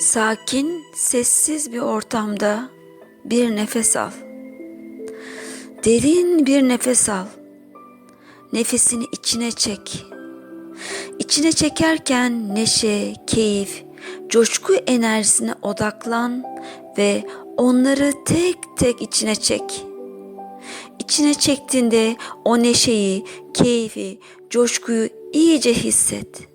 Sakin, sessiz bir ortamda bir nefes al. Derin bir nefes al. Nefesini içine çek. İçine çekerken neşe, keyif, coşku enerjisine odaklan ve onları tek tek içine çek. İçine çektiğinde o neşeyi, keyfi, coşkuyu iyice hisset.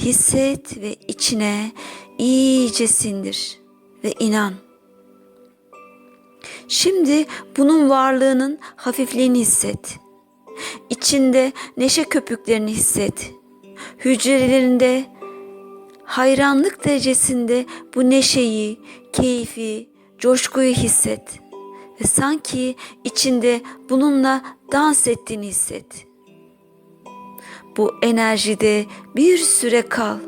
Hisset ve içine iyice sindir ve inan. Şimdi bunun varlığının hafifliğini hisset. İçinde neşe köpüklerini hisset. Hücrelerinde hayranlık derecesinde bu neşeyi, keyfi, coşkuyu hisset. Ve sanki içinde bununla dans ettiğini hisset. Bu enerjide bir süre kal.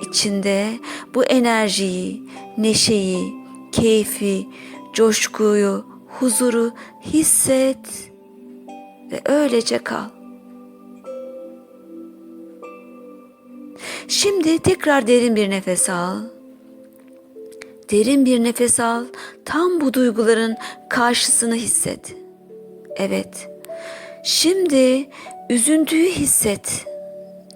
İçinde bu enerjiyi, neşeyi, keyfi, coşkuyu, huzuru hisset ve öylece kal. Şimdi tekrar derin bir nefes al. Derin bir nefes al. Tam bu duyguların karşısını hisset. Evet. Şimdi üzüntüyü hisset.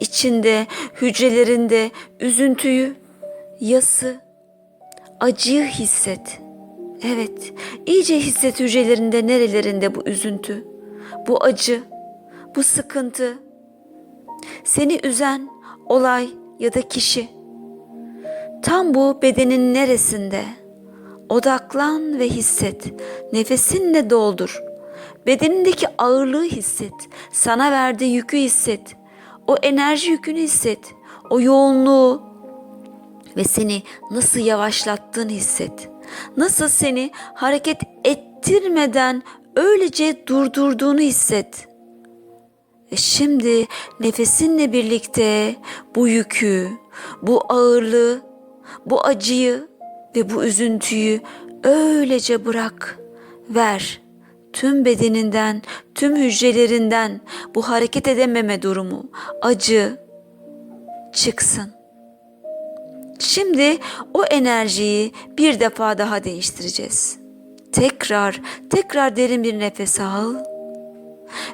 İçinde, hücrelerinde üzüntüyü, yası, acıyı hisset. Evet, iyice hisset hücrelerinde nerelerinde bu üzüntü, bu acı, bu sıkıntı. Seni üzen olay ya da kişi. Tam bu bedenin neresinde? Odaklan ve hisset. Nefesinle doldur. Bedenindeki ağırlığı hisset. Sana verdiği yükü hisset. O enerji yükünü hisset. O yoğunluğu ve seni nasıl yavaşlattığını hisset. Nasıl seni hareket ettirmeden öylece durdurduğunu hisset. Ve şimdi nefesinle birlikte bu yükü, bu ağırlığı, bu acıyı ve bu üzüntüyü öylece bırak, ver. Tüm bedeninden, tüm hücrelerinden bu hareket edememe durumu, acı çıksın. Şimdi o enerjiyi bir defa daha değiştireceğiz. Tekrar, tekrar derin bir nefes al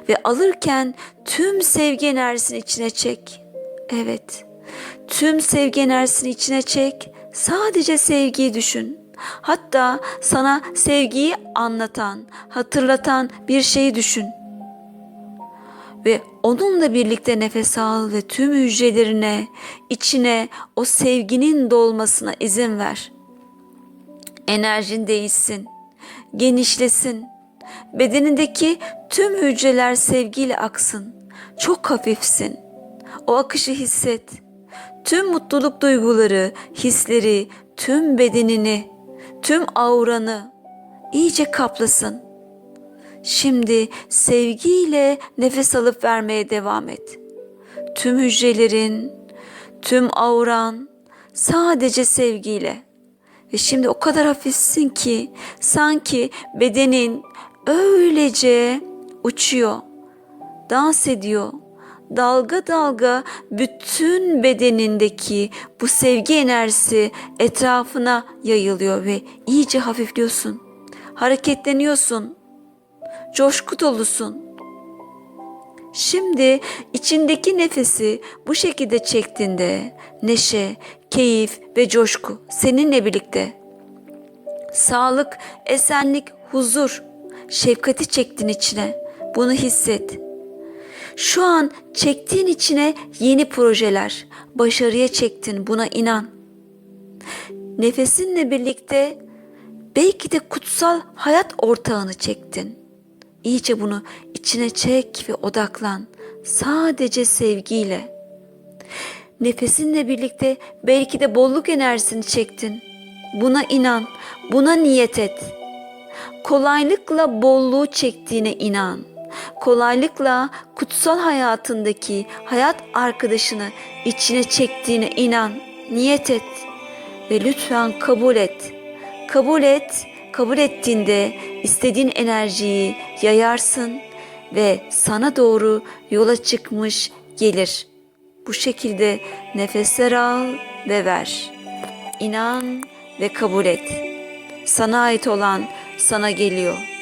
ve alırken tüm sevgi enerjisini içine çek. Evet. Tüm sevgi enerjisini içine çek. Sadece sevgiyi düşün. Hatta sana sevgiyi anlatan, hatırlatan bir şeyi düşün. Ve onunla birlikte nefes al ve tüm hücrelerine, içine o sevginin dolmasına izin ver. Enerjin değişsin, genişlesin. Bedenindeki tüm hücreler sevgiyle aksın. Çok hafifsin. O akışı hisset. Tüm mutluluk duyguları, hisleri, tüm bedenini, tüm auranı iyice kaplasın. Şimdi sevgiyle nefes alıp vermeye devam et. Tüm hücrelerin, tüm auran sadece sevgiyle. Ve şimdi o kadar hafifsin ki sanki bedenin öylece uçuyor, dans ediyor. Dalga dalga bütün bedenindeki bu sevgi enerjisi etrafına yayılıyor ve iyice hafifliyorsun. Hareketleniyorsun. Coşku dolusun. Şimdi içindeki nefesi bu şekilde çektiğinde neşe, keyif ve coşku seninle birlikte. Sağlık, esenlik, huzur, şefkati çektin içine. Bunu hisset. Şu an çektiğin içine yeni projeler, başarıya çektin buna inan. Nefesinle birlikte belki de kutsal hayat ortağını çektin. İyice bunu içine çek ve odaklan. Sadece sevgiyle. Nefesinle birlikte belki de bolluk enerjisini çektin. Buna inan, buna niyet et. Kolaylıkla bolluğu çektiğine inan. Kolaylıkla kutsal hayatındaki hayat arkadaşını içine çektiğine inan. Niyet et ve lütfen kabul et. Kabul et. Kabul ettiğinde istediğin enerjiyi yayarsın ve sana doğru yola çıkmış gelir. Bu şekilde nefesler al ve ver. inan ve kabul et. Sana ait olan sana geliyor.